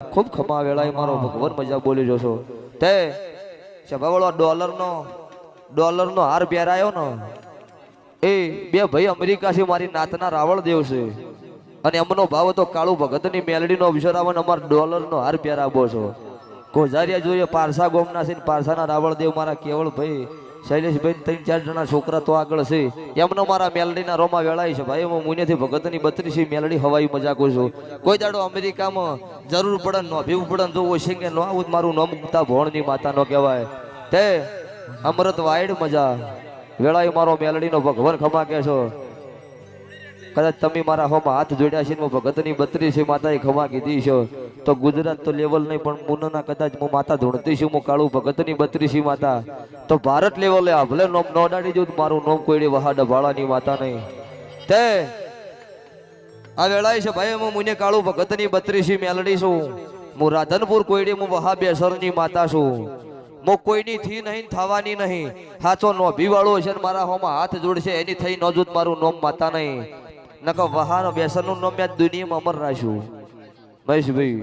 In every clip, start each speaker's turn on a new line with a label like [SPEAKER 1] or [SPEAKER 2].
[SPEAKER 1] ખૂબ ખમા વેળાએ મારો ભગવાન મજા બોલી જશો તે સભાવાળો ડોલરનો ડોલરનો હાર પહેરાયો ને, એ બે ભાઈ અમેરિકા છે મારી નાતના રાવળ દેવ છે. અને એમનો ભાવ હતો કાળુ ભગતની મેલડીનો અવસર આવે ને હાર પહેરાવો છો. કોઝારિયા જોઈએ પારસા ગોમના છે ને પારસાના રાવળ દેવ મારા કેવળ ભાઈ શૈલેષભાઈ, ત્રણ ચાર જણા છોકરા તો આગળ છે. એમનો મારા મેલડીના રોમાં વેળાય છે ભાઈ. હું મુનેથી ભગતની બત્રીસી મેલડી હવાઈ મજાકું છું. કોઈ દાડો અમેરિકામાં જરૂર પડે ન, ભીવું પડે ને છે કે ન, આવું મારું નામ મુકતા ભોણની માતા નો કહેવાય. તે અમૃત વાયડ મજા. વેળાય મારો મેલડીનો ભગવાન ખમા કે છો કદાચ તમે મારા હોમાં હાથ જોડ્યા છે હું ભગતની બત્રીસી માતાએ ખમા કીધી છે, તો ગુજરાત તો લેવલ નહીં, પણ મુનના કદાચ હું માતા ધૂણતી છું, હું કાળું ભગતની બત્રીસી માતા. તો ભારત લેવલે આ ભલે નોમ નોડાડી તો મારું નોમ કોઈ વહા ડભાળાની માતા નહીં. તે, આ વેળાએ છે, ભાઈ, હું મુને કાળું ભગતની બત્રીસી મેલડી છું. હું રાધનપુર કોઈડી હું વહા બેસરની માતા છું. હું કોઈની થી નહીં, થવાની નહીં. હાચો નો ભીવાળો છે મારા હોમાં હાથ જોડશે, એની થઈ ન જોત મારું નોમ માતા નહીં. નકર વહારો બેસરનું નામ મેં દુનિયામાં અમર રાખ્યું. મહેશભાઈ,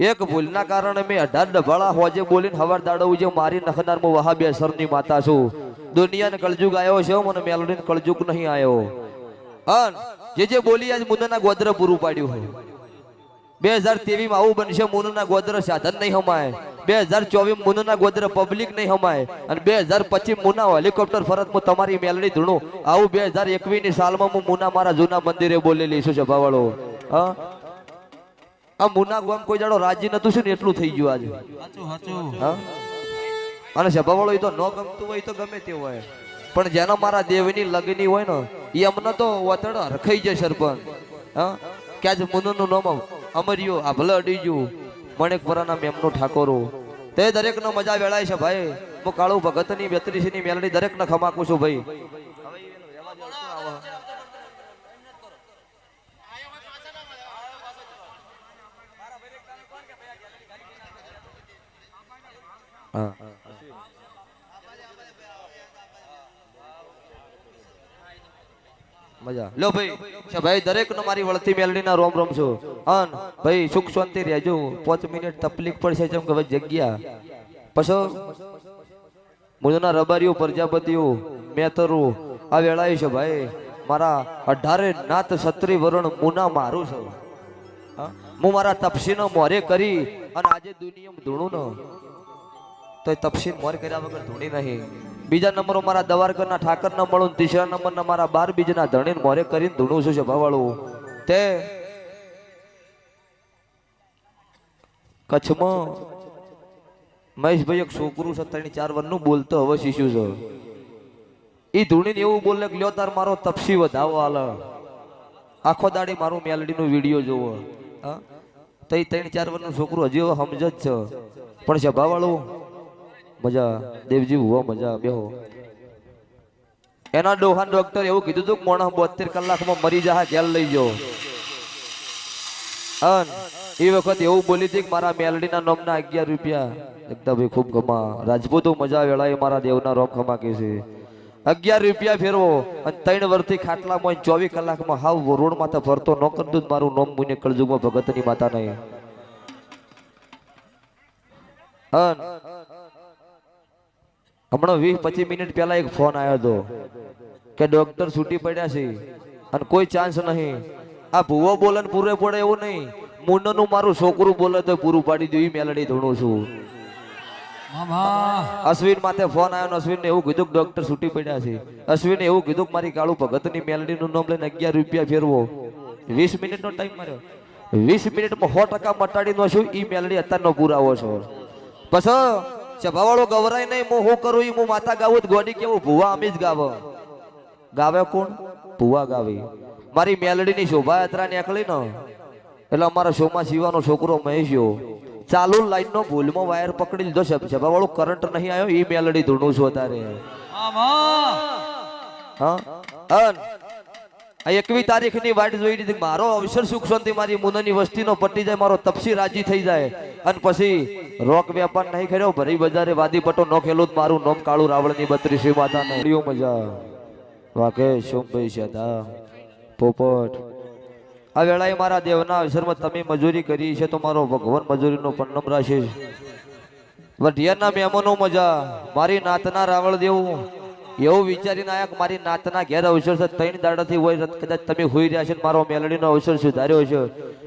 [SPEAKER 1] એક ભૂલના કારણે મેં અઢાર ડભાળા હોજે બોલીને હવાર દાડો જે મારી નખનાર હું વહા બેસરની માતા છું. દુનિયાને કળજુગ આવ્યો છે, મને મેલડીને કળજુગ નહીં આવ્યો. અન, જે જે બોલી આજ મુન્નાના ગોદ્ર પૂરું પાડ્યું હોય. બે હજાર તેવીસ આવું બનશે, મુનના ગોદ્ર સાધન નહીં હમાય. બે હજાર ચોવીસ મુનુના ગોદર પબ્લિક નહીં હમાય. અને બે હજાર પચીસ મુના હેલિકોપ્ટર ફરત હું તમારી મેલડી ધૂણું. આવું બે હજાર એકવીસની સાલમાં હું મુના મારા જૂના મંદિરે બોલેલી છું સભાવાળો. હા? આ મુના ગોમ કોઈ જાડો રાજી નતું છે ને એટલું થઈ ગયું આજે. હા? અને સભાવાળો એ તો ન ગમતું હોય તો ગમે તે હોય. પણ જેના મારા દેવની લગની હોય ને એ અમને તો વતડ રખાઈ જાય સરપંચ. હા? કે આજે મુનુનું નામ અમર્યો આ ભલે અડી ગયું. મણેકપરાના મેમનું ઠાકોરો. તે દરેકનો મજા વેળાય છે ભાઈ. હું કાળુ ભગતની બેત્રીસની મેલડી દરેકને ખમાકું છું ભાઈ. હા. મજા લો ભાઈ ભાઈ દરેક નો મારી વળતી મેલડી ના રોમ રોમ છું અન, ભાઈ, સુખ શાંતિ રહેજો. પાંચ મિનિટ તકલીફ પડશે જેમ કે ભાઈ જગ્યા. પછો મુજના રબારીઓ, પ્રજાપતિઓ, મેતરો, આ વેળાએ છે ભાઈ, મારા અઢારે નાત સત્રી વરણ મુના મારું છે. હું? મારા તપસીનો મોરે કરી અને આજે દુનિયામાં ધૂણું ન. તો તપસીન મોર કર્યા વગર ધૂણી નહીં. બીજા નંબરો મારા દવારકરના ઠાકર ન મળું ત્રીજા નંબરના મારા બાર બીજના ધણીને મોરે કરીને ધૂણું છું ભાવાળું? તે કચ્છમાં મહેશભાઈ એક છોકરું છે, ત્રણ ચાર વર્ષનું બોલતો હવે શિશુ છે. એ ધૂણીને એવું બોલે લ્યો તાર મારો તપસી વધાવો હાલ. આખો દાડી મારું મેલડીનું વીડિયો જોવો. હા? તો એ ત્રણ ચાર વર્ષનું છોકરું હજી સમજ જ છે. પણ છે ભાવાળું? મજા, દેવજી હુવા મજા, બેહો. એના ડોહાન ડોક્ટર એવું કીધું હતું કે બોતેર કલાકમાં મરી જાય જેલ લઈ જાઓ. એ વખત એવું બોલી હતી કે મારા મેલડીના નોમના અગિયાર રૂપિયા. એકદમ ભાઈ ખૂબ ગમા. રાજપૂતો મજા વેળાએ મારા દેવના રોમ ખમા કે છે. અગિયાર રૂપિયા ફેરવો અને ત્રણ વર્ષથી ખાટલામાં ચોવીસ કલાકમાં હાવ રોડ માથે ફરતો ન કરતું મારું નોમ મુને કળજુગમાં ભગતની માતા નહીં અન હમણાં વીસ પચીસ મિનિટ પહેલા એક ફોન આવ્યો હતો કે ડોક્ટર છૂટી પડ્યા છે અને કોઈ ચાન્સ નહીં. આ ભૂવો બોલે ને પૂરે પડે એવું નહીં. મુન્નનું મારું છોકરું બોલે તો પૂરું પાડી દઉં એ મેલડી ધૂણું છું. અશ્વિન માથે ફોન આવ્યો ને અશ્વિન એવું કીધું કે ડોક્ટર છૂટી પડ્યા છે. અશ્વિન એવું કીધું કે મારી કાળુ મેલડી મેલડીનું નામ લઈને અગિયાર રૂપિયા ફેરવો. વીસ મિનિટનો ટાઈમ માર્યો. વીસ મિનિટમાં સો ટકા મટાડી નો છું એ મેલડી અત્યારનો પુરાવો છો. પછી સભાવાળો ગવરાય નહીં હું શું કરું હું માતા ગાવું ગોડી કેવું ભુવા અમે જ ગાવ. ગાવે કોણ? ભુવા ગાવી. મારી મેલડીની શોભાયાત્રા નીકળી ને. એટલે અમારા શોમાં શિવાનો છોકરો મહેશ્યો ચાલુ લાઈન નો ભૂલમાં વાયર પકડી લીધો. છે સભાવાળો કરંટ નહીં આવ્યો એ મેલડી ધૂણું છું
[SPEAKER 2] વધારે
[SPEAKER 1] હા. આ એકવી તારીખની વાટ જોઈ લીધી. મારો અવસર સુખ શાંતિ મારી મુનની વસ્તીનો પટી જાય મારો તપસી રાજી થઈ જાય. અને પછી રોક વેપાર નહીં કર્યો ભરી બજારે વાદી પટો ન ખેલું મારું નોમ કાળું રાવળની બત્રીસી માતા ને મજા. વાકે સોમભાઈ શાદા પોપટ. આ વેળાએ મારા દેવના અવસરમાં તમે મજૂરી કરી છે તો મારો ભગવાન મજૂરીનો પન્નમ રાશે વઢિયાના મહેમાનો મજા. મારી નાતના રાવળ દેવું એવું વિચારીને આયા મારી નાતના ઘેર અવસર છે ત્રણ દાડાથી હોય કદાચ તમે હોઈ રહ્યા છે મારો મેલડીનો અવસર સુધાર્યો છે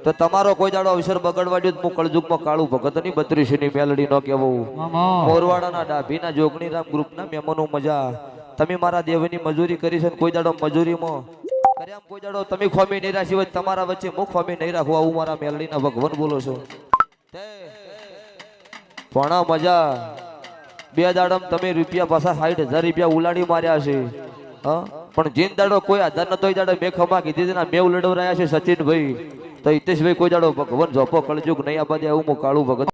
[SPEAKER 1] તો તમારો કોઈ દાડો અવસર બગડવા દો હું કળજુગમાં કાળું ભગતની બત્રીસની મેલડી નો કહેવું.
[SPEAKER 2] મામા.
[SPEAKER 1] મોરવાડાના ડાભીના જોગણીરામ ગ્રુપના મહેમાનો મજા. તમે મારા દેવની મજૂરી કરી છે કોઈ દાડો મજૂરીમાં. કર્યામ કોઈ દાડો તમે ખોમી નહીં રાખી હોય તમારા વચ્ચે હું ખોમી નહીં રાખું આવું મારા મેલડીના ભગવાન બોલો છો. ભણા મજા. બે દાડમ તમે રૂપિયા પાછા સાઠ હજાર રૂપિયા ઉલાડી માર્યા છે. હા? પણ જેન દાડો કોઈ આધાર નતો દાડો મેં ખમા કીધી હતી ને મેં ઉલડવરાયા છે સચિનભાઈ. તો હિતેશભાઈ કોઈ દાડો ભગવાન જોપો કળજુગ નહીં આપવા દે આવું હું કાળું ભગત